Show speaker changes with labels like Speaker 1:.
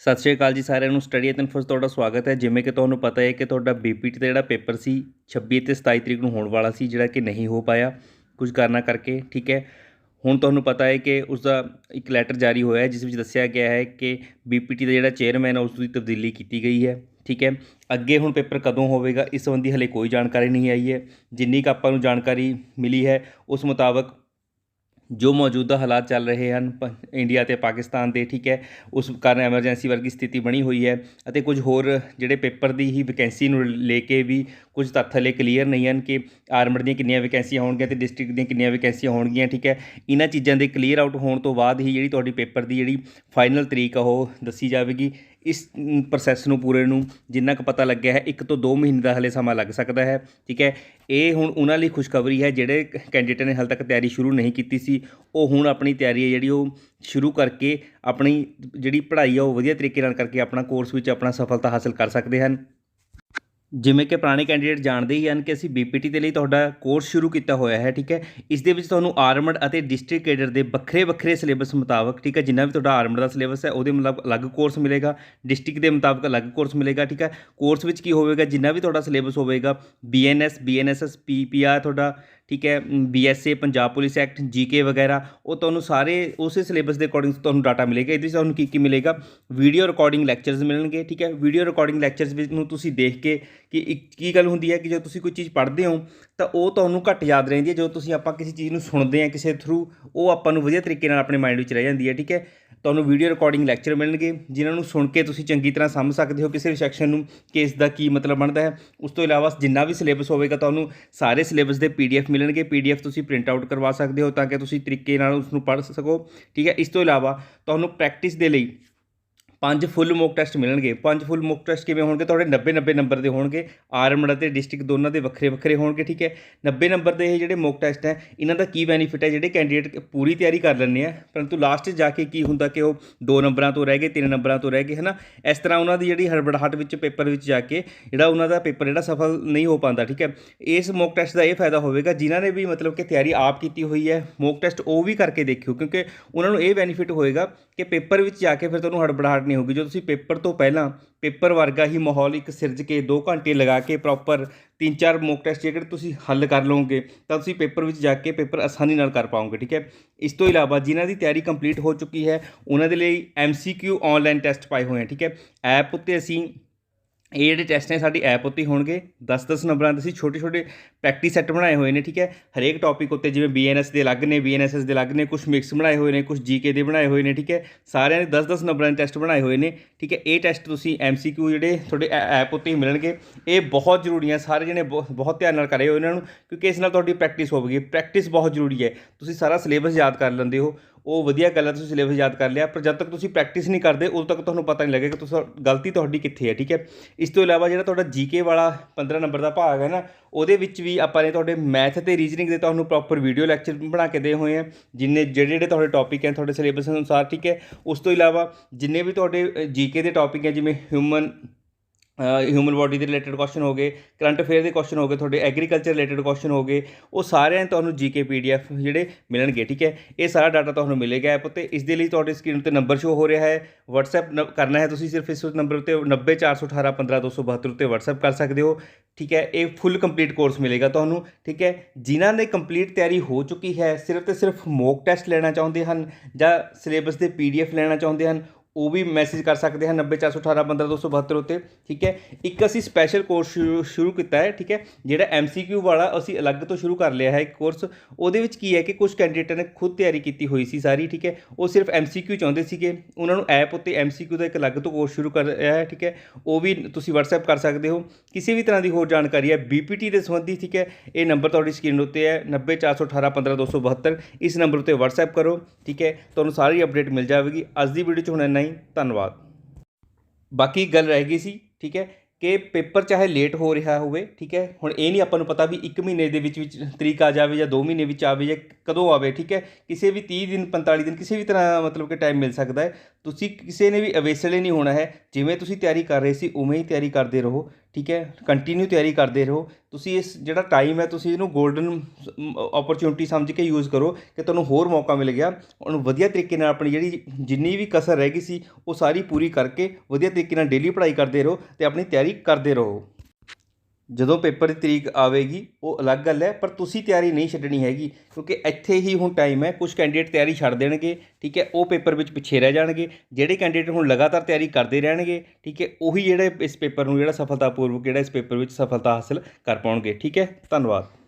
Speaker 1: ਸਤਿ ਸ਼੍ਰੀ ਅਕਾਲ ਜੀ ਸਾਰਿਆਂ ਨੂੰ। ਸਟੱਡੀ ਐਂਡ ਇਨਫੋਸ ਤੁਹਾਡਾ ਸਵਾਗਤ ਹੈ। ਜਿਵੇਂ ਕਿ ਤੁਹਾਨੂੰ ਪਤਾ ਹੈ ਕਿ ਤੁਹਾਡਾ ਬੀਪੀਟੀ ਦਾ ਜਿਹੜਾ ਪੇਪਰ ਸੀ 26 ਤੇ 27 ਤਰੀਕ ਨੂੰ ਹੋਣ ਵਾਲਾ ਸੀ, ਜਿਹੜਾ ਕਿ ਨਹੀਂ ਹੋ ਪਾਇਆ। ਕੁਝ ਕਾਰਨਾਂ ਕਰਕੇ, ਠੀਕ ਹੈ। ਹੁਣ ਤੁਹਾਨੂੰ ਪਤਾ ਹੈ ਕਿ ਉਸ ਦਾ ਇੱਕ ਲੈਟਰ ਜਾਰੀ ਹੋਇਆ ਹੈ, ਜਿਸ ਵਿੱਚ ਦੱਸਿਆ ਗਿਆ ਹੈ ਕਿ ਬੀਪੀਟੀ ਦਾ ਜਿਹੜਾ ਚੇਅਰਮੈਨ ਹੈ ਉਸ ਦੀ ਤਬਦੀਲੀ ਕੀਤੀ ਗਈ ਹੈ, ਠੀਕ ਹੈ। ਅੱਗੇ ਹੁਣ ਪੇਪਰ ਕਦੋਂ ਹੋਵੇਗਾ, ਇਸ ਸੰਬੰਧੀ ਹਲੇ ਕੋਈ ਜਾਣਕਾਰੀ ਨਹੀਂ ਆਈ ਹੈ। ਜਿੰਨੀ ਕੁ ਆਪਾਂ ਨੂੰ ਜਾਣਕਾਰੀ ਮਿਲੀ ਹੈ, ਉਸ ਮੁਤਾਬਕ ਜੋ ਮੌਜੂਦਾ ਹਾਲਾਤ ਚੱਲ ਰਹੇ ਹਨ, ਪ- ਇੰਡੀਆ ਤੇ ਪਾਕਿਸਤਾਨ ਦੇ, ਠੀਕ ਹੈ, ਉਸ ਕਾਰਨ ਐਮਰਜੈਂਸੀ ਵਰਗੀ ਸਥਿਤੀ ਬਣੀ ਹੋਈ ਹੈ ਅਤੇ ਕੁਝ ਹੋਰ ਜਿਹੜੇ ਪੇਪਰ ਦੀ ਹੀ ਵੈਕੈਂਸੀ ਨੂੰ ਲੈ ਕੇ ਵੀ ਕੁਝ ਤੱਥ ਹਲੇ ਕਲੀਅਰ ਨਹੀਂ ਹਨ ਕਿ ਆਰਮਡ ਦੀਆਂ ਕਿੰਨੀਆਂ ਵੈਕੈਂਸੀਆਂ ਹੋਣਗੀਆਂ ਤੇ ਡਿਸਟ੍ਰਿਕਟ ਦੀਆਂ ਕਿੰਨੀਆਂ ਵੈਕੈਂਸੀਆਂ ਹੋਣਗੀਆਂ ਠੀਕ ਹੈ। ਇਹਨਾਂ ਚੀਜ਼ਾਂ ਦੇ ਕਲੀਅਰ ਆਊਟ ਹੋਣ ਤੋਂ ਬਾਅਦ ਹੀ ਜਿਹੜੀ ਤੁਹਾਡੀ ਪੇਪਰ ਦੀ ਜਿਹੜੀ ਫਾਈਨਲ ਤਰੀਕ ਆ, ਉਹ ਦੱਸੀ ਜਾਵੇਗੀ। ਇਸ ਪ੍ਰੋਸੈਸ ਨੂੰ ਪੂਰੇ ਨੂੰ ਜਿੰਨਾ ਕੁ ਪਤਾ ਲੱਗਿਆ ਹੈ, ਇੱਕ ਤੋਂ 2 ਮਹੀਨੇ ਦਾ ਹਲੇ ਸਮਾਂ ਲੱਗ ਸਕਦਾ ਹੈ, ਠੀਕ ਹੈ? ਇਹ ਹੁਣ ਉਹਨਾਂ ਲਈ ਖੁਸ਼ਖਬਰੀ ਹੈ, ਜਿਹੜੇ ਕੈਂਡੀਡੇਟ ਨੇ ਹਾਲੇ ਤੱਕ ਤਿਆਰੀ ਸ਼ੁਰੂ ਨਹੀਂ ਕੀਤੀ ਸੀ, ਉਹ ਹੁਣ ਆਪਣੀ ਤਿਆਰੀ ਹੈ ਜਿਹੜੀ ਉਹ ਸ਼ੁਰੂ ਕਰਕੇ ਆਪਣੀ ਜਿਹੜੀ ਪੜ੍ਹਾਈ ਆ ਉਹ ਵਧੀਆ ਤਰੀਕੇ ਨਾਲ ਕਰਕੇ ਆਪਣਾ ਕੋਰਸ ਵਿੱਚ ਆਪਣਾ ਸਫਲਤਾ ਹਾਸਲ ਕਰ ਸਕਦੇ ਹਨ। ਜਿਵੇਂ ਕਿ ਪੁਰਾਣੇ ਕੈਂਡੀਡੇਟ ਜਾਣਦੇ ਹੀ ਹਨ ਕਿ ਅਸੀਂ ਬੀਪੀਟੀ ਦੇ ਲਈ ਤੁਹਾਡਾ ਕੋਰਸ ਸ਼ੁਰੂ ਕੀਤਾ ਹੋਇਆ ਹੈ, ਠੀਕ ਹੈ? ਇਸ ਦੇ ਵਿੱਚ ਤੁਹਾਨੂੰ ਆਰਮਡ ਅਤੇ ਡਿਸਟ੍ਰਿਕਟ ਕੇਡਰ ਦੇ ਵੱਖਰੇ ਵੱਖਰੇ ਸਿਲੇਬਸ ਮੁਤਾਬਕ, ਠੀਕ ਹੈ? ਜਿੰਨਾ ਵੀ ਤੁਹਾਡਾ ਆਰਮਡ ਦਾ ਸਿਲੇਬਸ ਹੈ, ਉਹਦੇ ਮੁਤਾਬਕ ਅਲੱਗ ਕੋਰਸ ਮਿਲੇਗਾ। ਡਿਸਟ੍ਰਿਕਟ ਦੇ ਮੁਤਾਬਕ ਅਲੱਗ ਕੋਰਸ ਮਿਲੇਗਾ, ਠੀਕ ਹੈ? ਕੋਰਸ ਵਿੱਚ ਕੀ ਹੋਵੇਗਾ? ਜਿੰਨਾ ਵੀ ਤੁਹਾਡਾ ਸਿਲੇਬਸ ਹੋਵੇਗਾ ਬੀਐਨਐਸ ਬੀਐਨਐਸਐਸ ਪੀਪੀਆਰ ਤੁਹਾਡਾ ਠੀਕ ਹੈ BSA Punjab police act GK ਵਗੈਰਾ, ਉਹ ਤੁਹਾਨੂੰ ਸਾਰੇ ਉਸੇ ਸਿਲੇਬਸ ਦੇ ਅਕੋਰਡਿੰਗ ਤੁਹਾਨੂੰ ਡਾਟਾ ਮਿਲੇਗਾ। ਇਹਦੇ ਵਿੱਚ ਤੁਹਾਨੂੰ ਕੀ ਕੀ ਮਿਲੇਗਾ? ਵੀਡੀਓ ਰਿਕਾਰਡਿੰਗ ਲੈਕਚਰਸ ਮਿਲਣਗੇ, ਠੀਕ ਹੈ? ਵੀਡੀਓ ਰਿਕਾਰਡਿੰਗ ਲੈਕਚਰਸ ਵਿੱਚ ਨੂੰ ਤੁਸੀਂ ਦੇਖ ਕੇ ਕਿ ਇੱਕ, ਕੀ ਗੱਲ ਹੁੰਦੀ ਹੈ ਕਿ ਜਦੋਂ ਤੁਸੀਂ ਕੋਈ ਚੀਜ਼ ਪੜ੍ਹਦੇ ਹੋ, ਤਾਂ ਉਹ ਤੁਹਾਨੂੰ ਘੱਟ ਯਾਦ ਰਹਿੰਦੀ ਹੈ। ਜਦੋਂ ਤੁਸੀਂ ਆਪਾਂ ਕਿਸੇ ਚੀਜ਼ ਨੂੰ ਸੁਣਦੇ ਹਾਂ, ਕਿਸੇ ਥਰੂ ਉਹ ਆਪਾਂ ਨੂੰ ਵਧੀਆ ਤਰੀਕੇ ਨਾਲ ਆਪਣੇ ਮਾਈਂਡ ਵਿੱਚ ਰਹਿ ਜਾਂਦੀ ਹੈ, ਠੀਕ ਹੈ? ਤੁਹਾਨੂੰ ਵੀਡੀਓ ਰਿਕਾਰਡਿੰਗ ਲੈਕਚਰ ਮਿਲਣਗੇ, ਜਿਨ੍ਹਾਂ ਨੂੰ ਸੁਣ ਕੇ ਤੁਸੀਂ ਚੰਗੀ ਤਰ੍ਹਾਂ ਸਮਝ ਸਕਦੇ ਹੋ ਕਿਸੇ ਵੀ ਸੈਕਸ਼ਨ ਨੂੰ ਕਿ ਇਸ ਦਾ ਕੀ ਮਤਲਬ ਬਣਦਾ ਹੈ। ਉਸ ਤੋਂ ਇਲਾਵਾ ਜਿੰਨਾ ਵੀ ਸਿਲੇਬਸ ਹੋਵੇਗਾ, ਤੁਹਾਨੂੰ ਸਾਰੇ ਸਿਲੇਬਸ ਦੇ ਪੀਡੀਐਫ ਮਿਲਣਗੇ। ਪੀਡੀਐਫ ਤੁਸੀਂ ਪ੍ਰਿੰਟ ਆਊਟ ਕਰਵਾ ਸਕਦੇ ਹੋ ਤਾਂ ਕਿ ਤੁਸੀਂ ਤਰੀਕੇ ਨਾਲ ਉਸ ਨੂੰ ਪੜ੍ਹ ਸਕੋ। ਠੀਕ ਹੈ, ਇਸ ਤੋਂ ਇਲਾਵਾ ਤੁਹਾਨੂੰ ਪ੍ਰੈਕਟਿਸ ਦੇ ਲਈ ਪੰਜ ਫੁੱਲ ਮੋਕ ਟੈਸਟ ਮਿਲਣਗੇ। ਪੰਜ ਫੁੱਲ ਮੋਕ ਟੈਸਟ ਕਿਵੇਂ ਹੋਣਗੇ? ਤੁਹਾਡੇ 90 90 ਨੰਬਰ ਦੇ ਹੋਣਗੇ। ਆਰਮਡ ਅਤੇ ਡਿਸਟ੍ਰਿਕਟ ਦੋਨਾਂ ਦੇ ਵੱਖਰੇ ਵੱਖਰੇ ਹੋਣਗੇ, ਠੀਕ ਹੈ? 90 ਨੰਬਰ ਦੇ ਇਹ ਜਿਹੜੇ ਮੋਕ ਟੈਸਟ ਹੈ, ਇਹਨਾਂ ਦਾ ਕੀ ਬੈਨੀਫਿਟ ਹੈ? ਜਿਹੜੇ ਕੈਂਡੀਡੇਟ ਪੂਰੀ ਤਿਆਰੀ ਕਰ ਲੈਂਦੇ ਆ। ਪਰੰਤੂ ਲਾਸਟ 'ਚ ਜਾ ਕੇ ਕੀ ਹੁੰਦਾ ਕਿ ਉਹ ਦੋ ਨੰਬਰਾਂ ਤੋਂ ਰਹਿ ਗਏ, ਤਿੰਨ ਨੰਬਰਾਂ ਤੋਂ ਰਹਿ ਗਏ, ਹਨਾ? ਇਸ ਤਰ੍ਹਾਂ ਉਹਨਾਂ ਦੀ ਜਿਹੜੀ ਹੜਬੜਾਹਟ ਵਿੱਚ ਪੇਪਰ ਵਿੱਚ ਜਾ ਕੇ ਜਿਹੜਾ ਉਹਨਾਂ ਦਾ ਪੇਪਰ ਜਿਹੜਾ ਸਫਲ ਨਹੀਂ ਹੋ ਪਾਉਂਦਾ, ਠੀਕ ਹੈ? ਇਸ ਮੋਕ ਟੈਸਟ ਦਾ ਇਹ ਫਾਇਦਾ ਹੋਵੇਗਾ, ਜਿਨ੍ਹਾਂ ਨੇ ਵੀ ਮਤਲਬ ਕਿ ਤਿਆਰੀ ਆਪ ਕੀਤੀ ਹੋਈ ਹੈ ਮੋਕ ਟੈਸਟ ਉਹ ਵੀ ਕਰਕੇ ਦੇਖਿਓ, ਕਿਉਂਕਿ ਉਹਨਾਂ ਨੂੰ ਇਹ ਬੈਨੀਫਿਟ ਹੋਏਗਾ ਕਿ ਪੇਪਰ ਵਿੱਚ ਜਾ ਕੇ ਫਿਰ ਤੁਹਾਨੂੰ ਹੜਬੜਾਹਟ ਨਹੀਂ ਹੋਊਗੀ। ਜੋ ਤੁਸੀਂ ਪੇਪਰ ਤੋਂ ਪਹਿਲਾਂ ਪੇਪਰ ਵਰਗਾ ਹੀ ਮਾਹੌਲ ਇੱਕ ਸਿਰਜ ਕੇ 2 ਘੰਟੇ ਲਗਾ ਕੇ ਪ੍ਰੋਪਰ 3-4 ਮੋਕ ਟੈਸਟ ਜੇਕਰ ਤੁਸੀਂ ਹੱਲ ਕਰ ਲਓਗੇ, ਤਾਂ ਤੁਸੀਂ ਪੇਪਰ ਵਿੱਚ ਜਾ ਕੇ ਪੇਪਰ ਆਸਾਨੀ ਨਾਲ ਕਰ ਪਾਓਗੇ, ਠੀਕ ਹੈ? ਇਸ ਤੋਂ ਇਲਾਵਾ ਜਿਨ੍ਹਾਂ ਦੀ ਤਿਆਰੀ ਕੰਪਲੀਟ ਹੋ ਚੁੱਕੀ ਹੈ, ਉਹਨਾਂ ਦੇ ਲਈ ਐਮਸੀਕਿਊ ਆਨਲਾਈਨ ਟੈਸਟ ਪਾਏ ਹੋਏ ਹਨ ਠੀਕ ਹੈ? ਐਪ ਉੱਤੇ ਅਸੀਂ ਇਹ ਜਿਹੜੇ ਟੈਸਟ ਨੇ ਸਾਡੀ ਐਪ ਉੱਤੇ ਹੋਣਗੇ। 10-10 ਨੰਬਰਾਂ ਦੇ ਅਸੀਂ ਛੋਟੇ ਛੋਟੇ ਪ੍ਰੈਕਟਿਸ ਸੈੱਟ ਬਣਾਏ ਹੋਏ ਨੇ, ਠੀਕ ਹੈ? ਹਰੇਕ ਟੌਪਿਕ ਉੱਤੇ ਜਿਵੇਂ ਬੀਐਨਐਸ ਦੇ ਅਲੱਗ ਨੇ ਬੀਐਨਐਸਐਸ ਦੇ ਅਲੱਗ ਨੇ ਕੁਝ ਮਿਕਸ ਬਣਾਏ ਹੋਏ ਨੇ ਕੁਝ ਜੀਕੇ ਦੇ ਬਣਾਏ ਹੋਏ ਨੇ, ਠੀਕ ਹੈ? ਸਾਰਿਆਂ ਦੇ 10-10 ਨੰਬਰਾਂ ਦੇ ਟੈਸਟ ਬਣਾਏ ਹੋਏ ਨੇ, ਠੀਕ ਹੈ? ਇਹ ਟੈਸਟ ਤੁਸੀਂ ਐਮਸੀਕਿਊ ਜਿਹੜੇ ਤੁਹਾਡੇ ਐਪ ਉੱਤੇ ਹੀ ਮਿਲਣਗੇ। ਇਹ ਬਹੁਤ ਜ਼ਰੂਰੀ ਹੈ, ਸਾਰੇ ਜਣੇ ਬਹੁ- ਬਹੁਤ ਧਿਆਨ ਨਾਲ ਕਰਿਓ ਇਹਨਾਂ ਨੂੰ, ਕਿਉਂਕਿ ਇਸ ਨਾਲ ਤੁਹਾਡੀ ਪ੍ਰੈਕਟਿਸ ਹੋਵੇਗੀ। ਪ੍ਰੈਕਟਿਸ ਬਹੁਤ ਜ਼ਰੂਰੀ ਹੈ। ਤੁਸੀਂ ਸਾਰਾ ਸਿਲੇਬਸ ਯਾਦ ਕਰ ਲੈਂਦੇ ਹੋ। ਉਹ ਵਧੀਆ ਗੱਲ ਹੈ, ਤੁਸੀਂ ਸਿਲੇਬਸ ਯਾਦ ਕਰ ਲਿਆ, ਪਰ ਜਦ ਤੱਕ ਤੁਸੀਂ ਪ੍ਰੈਕਟਿਸ ਨਹੀਂ ਕਰਦੇ, ਉਦੋਂ ਤੱਕ ਤੁਹਾਨੂੰ ਪਤਾ ਨਹੀਂ ਲੱਗੇਗਾ ਤੁਸੀਂ, ਗਲਤੀ ਤੁਹਾਡੀ ਕਿੱਥੇ ਹੈ, ਠੀਕ ਹੈ? ਇਸ ਤੋਂ ਇਲਾਵਾ ਜਿਹੜਾ ਤੁਹਾਡਾ ਜੀਕੇ ਵਾਲਾ 15 ਨੰਬਰ ਦਾ ਭਾਗ ਹੈ ਨਾ, ਉਹਦੇ ਵਿੱਚ ਵੀ ਆਪਾਂ ਨੇ ਤੁਹਾਡੇ ਮੈਥ ਤੇ ਰੀਜ਼ਨਿੰਗ ਦੇ ਤੁਹਾਨੂੰ ਪ੍ਰੋਪਰ ਵੀਡੀਓ ਲੈਕਚਰ ਬਣਾ ਕੇ ਦੇ ਹੋਏ ਆ, ਜਿੰਨੇ ਜਿਹੜੇ ਜਿਹੜੇ ਤੁਹਾਡੇ ਟੌਪਿਕ ਹੈ, ਤੁਹਾਡੇ ਸਿਲੇਬਸ ਅਨੁਸਾਰ, ਠੀਕ ਹੈ? ਉਸ ਤੋਂ ਇਲਾਵਾ ਜਿੰਨੇ ਵੀ ਤੁਹਾਡੇ ਜੀਕੇ ਦੇ ਟੌਪਿਕ ਹੈ, ਜਿਵੇਂ ਹਿਊਮਨ ਹਿਊਮਨ ਬਾਡੀ ਦੇ ਰਿਲੇਟਡ ਕੁਐਸਚਨ ਹੋ ਗਏ ਕਰੰਟ ਅਫੇਅਰ ਦੇ ਕੁਐਸਚਨ ਹੋ ਗਏ, ਤੁਹਾਡੇ ਐਗਰੀਕਲਚਰ ਰਿਲੇਟਡ ਕੁਐਸਚਨ ਹੋ ਗਏ, ਉਹ ਸਾਰਿਆਂ ਤੁਹਾਨੂੰ ਜੀਕੇ ਪੀਡੀਐਫ ਜਿਹੜੇ ਮਿਲਣਗੇ, ਠੀਕ ਹੈ? ਇਹ ਸਾਰਾ ਡਾਟਾ ਤੁਹਾਨੂੰ ਮਿਲੇਗਾ ਐਪ ਉੱਤੇ। ਇਸ ਦੇ ਲਈ ਤੁਹਾਡੀ ਸਕਰੀਨ ਉੱਤੇ ਨੰਬਰ ਸ਼ੋ ਹੋ ਰਿਹਾ ਹੈ। WhatsApp ਕਰਨਾ ਹੈ ਤੁਸੀਂ ਸਿਰਫ ਇਸ ਨੰਬਰ ਉੱਤੇ 90418 ਉੱਤੇ WhatsApp ਕਰ ਸਕਦੇ ਹੋ, ਠੀਕ ਹੈ? ਇਹ ਫੁੱਲ ਕੰਪਲੀਟ ਕੋਰਸ ਮਿਲੇਗਾ ਤੁਹਾਨੂੰ, ਠੀਕ ਹੈ? ਜਿਨ੍ਹਾਂ ਨੇ ਕੰਪਲੀਟ ਤਿਆਰੀ ਹੋ ਚੁੱਕੀ ਹੈ, ਸਿਰਫ ਤੇ ਸਿਰਫ ਮੋਕ ਟੈਸਟ ਲੈਣਾ ਚਾਹੁੰਦੇ ਹਨ ਜਾਂ ਸਿਲੇਬਸ ਦੇ ਪੀਡੀਐਫ ਲੈਣਾ ਚਾਹੁੰਦੇ ਹਨ ਉਹ ਵੀ ਮੈਸੇਜ ਕਰ ਸਕਦੇ ਹਨ 90418 ਉੱਤੇ, ਠੀਕ ਹੈ? ਇੱਕ ਅਸੀਂ ਸਪੈਸ਼ਲ ਕੋਰਸ ਸ਼ੁਰੂ ਸ਼ੁਰੂ ਕੀਤਾ ਹੈ, ਠੀਕ ਹੈ? ਜਿਹੜਾ ਐਮਸੀਕਿਊ ਵਾਲਾ ਅਸੀਂ ਅਲੱਗ ਤੋਂ ਸ਼ੁਰੂ ਕਰ ਲਿਆ ਹੈ ਇੱਕ ਕੋਰਸ ਉਹਦੇ ਵਿੱਚ ਕੀ ਹੈ ਕਿ ਕੁਝ ਕੈਂਡੀਡੇਟਾਂ ਨੇ ਖੁਦ ਤਿਆਰੀ ਕੀਤੀ ਹੋਈ ਸੀ ਸਾਰੀ, ਠੀਕ ਹੈ? ਉਹ ਸਿਰਫ ਐਮਸੀਕਿਊ ਚਾਹੁੰਦੇ ਸੀਗੇ। ਉਹਨਾਂ ਨੂੰ ਐਪ ਉੱਤੇ ਐਮਸੀਕਿਊ ਦਾ ਇੱਕ ਅਲੱਗ ਤੋਂ ਕੋਰਸ ਸ਼ੁਰੂ ਕਰ ਰਿਹਾ ਹੈ, ਠੀਕ ਹੈ? ਉਹ ਵੀ ਤੁਸੀਂ WhatsApp ਕਰ ਸਕਦੇ ਹੋ। ਕਿਸੇ ਵੀ ਤਰ੍ਹਾਂ ਦੀ ਹੋਰ ਜਾਣਕਾਰੀ ਹੈ ਬੀਪੀਟੀ ਦੇ ਸੰਬੰਧੀ, ਠੀਕ ਹੈ? ਇਹ ਨੰਬਰ ਤੁਹਾਡੀ ਸਕਰੀਨ ਉੱਤੇ ਹੈ 90418 ਇਸ ਨੰਬਰ ਉੱਤੇ WhatsApp ਕਰੋ, ਠੀਕ ਹੈ? ਤੁਹਾਨੂੰ ਸਾਰੀ ਅਪਡੇਟ ਮਿਲ ਜਾਵੇਗੀ। ਅੱਜ ਦੀ ਵੀਡੀਓ 'ਚ ਹੁਣ ਇੰਨਾ ਇੰਨਾ ਹੀ ਧੰਨਵਾਦ। ਬਾਕੀ ਗੱਲ ਰਹਿ ਗਈ ਸੀ, ਠੀਕ ਹੈ, ਕਿ ਪੇਪਰ ਚਾਹੇ ਲੇਟ ਹੋ ਰਿਹਾ ਹੋਵੇ, ਠੀਕ ਹੈ, ਹੁਣ ਇਹ ਨਹੀਂ ਆਪਾਂ ਨੂੰ ਪਤਾ ਵੀ 1 ਮਹੀਨੇ ਦੇ ਵਿੱਚ ਵਿੱਚ ਤਰੀਕ ਆ ਜਾਵੇ ਜਾਂ 2 ਮਹੀਨੇ ਵਿੱਚ ਆਵੇ ਜਾਂ ਕਦੋਂ ਆਵੇ, ਠੀਕ ਹੈ, ਕਿਸੇ ਵੀ 30 ਦਿਨ 45 ਦਿਨ, ਕਿਸੇ ਵੀ ਤਰ੍ਹਾਂ ਮਤਲਬ ਕਿ ਟਾਈਮ ਮਿਲ ਸਕਦਾ ਹੈ। ਤੁਸੀਂ ਕਿਸੇ ਨੇ ਵੀ ਅਵੇਸਲੇ ਨਹੀਂ ਹੋਣਾ ਹੈ, ਜਿਵੇਂ ਤੁਸੀਂ ਤਿਆਰੀ ਕਰ ਰਹੇ ਸੀ, ਉਵੇਂ ਹੀ ਤਿਆਰੀ ਕਰਦੇ ਰਹੋ। ਠੀਕ ਹੈ ਕੰਟੀਨਿਊ ਤਿਆਰੀ ਕਰਦੇ ਰਹੋ। ਤੁਸੀਂ ਇਸ ਜਿਹੜਾ ਟਾਈਮ ਹੈ, ਤੁਸੀਂ ਇਹਨੂੰ 골ਡਨ ਓਪਰਚੁਨਿਟੀ ਸਮਝ ਕੇ ਯੂਜ਼ ਕਰੋ ਕਿ ਤੁਹਾਨੂੰ ਹੋਰ ਮੌਕਾ ਮਿਲ ਗਿਆ। ਉਹਨੂੰ ਵਧੀਆ ਤਰੀਕੇ ਨਾਲ ਆਪਣੀ ਜਿਹੜੀ ਜਿੰਨੀ ਵੀ ਕਸਰ ਰਹਿ ਗਈ ਸੀ, ਉਹ ਸਾਰੀ ਪੂਰੀ ਕਰਕੇ ਵਧੀਆ ਤਰੀਕੇ ਨਾਲ ਡੇਲੀ ਪੜ੍ਹਾਈ ਕਰਦੇ ਰਹੋ ਤੇ ਆਪਣੀ ਤਿਆਰੀ ਕਰਦੇ ਰਹੋ। ਜਦੋਂ ਪੇਪਰ ਦੀ ਤਰੀਕ ਆਵੇਗੀ, ਉਹ ਅਲੱਗ ਗੱਲ ਹੈ, ਪਰ ਤੁਸੀਂ ਤਿਆਰੀ ਨਹੀਂ ਛੱਡਣੀ ਹੈਗੀ, ਕਿਉਂਕਿ ਇੱਥੇ ਹੀ ਹੁਣ ਟਾਈਮ ਹੈ ਕੁਝ ਕੈਂਡੀਡੇਟ ਤਿਆਰੀ ਛੱਡ ਦੇਣਗੇ, ਠੀਕ ਹੈ, ਉਹ ਪੇਪਰ ਵਿੱਚ ਪਿੱਛੇ ਰਹਿ ਜਾਣਗੇ, ਜਿਹੜੇ ਕੈਂਡੀਡੇਟ ਹੁਣ ਲਗਾਤਾਰ ਤਿਆਰੀ ਕਰਦੇ ਰਹਿਣਗੇ, ਠੀਕ ਹੈ, ਉਹੀ ਜਿਹੜੇ ਇਸ ਪੇਪਰ ਨੂੰ ਜਿਹੜਾ ਸਫਲਤਾਪੂਰਵਕ, ਜਿਹੜਾ ਇਸ ਪੇਪਰ ਵਿੱਚ ਸਫਲਤਾ ਹਾਸਲ ਕਰ ਪਾਉਣਗੇ, ਠੀਕ ਹੈ, ਧੰਨਵਾਦ।